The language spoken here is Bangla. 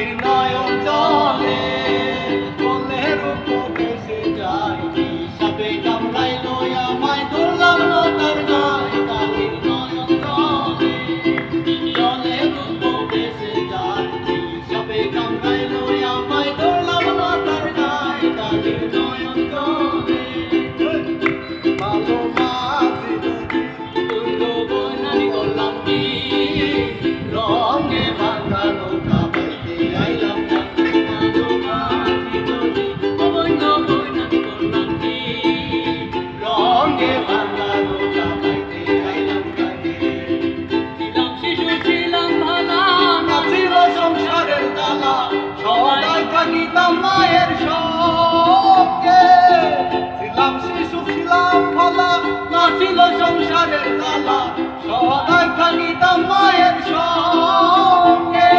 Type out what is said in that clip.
নদীর নয়ন জলে বলের উপরে সে যাই হিসাবে কামড়াই লইয়া মাই ধরলাম লতার গায়ে, কালির নয়ন জলে। জলের উপরে সে যাই হিসাবে কামড়াই লাগিতাম মায়ের সবকে ছিলাম শিশু, ছিলাম ফলা না ছিল সংসারের তালা। সদাই থাকিতাম মায়ের সবকে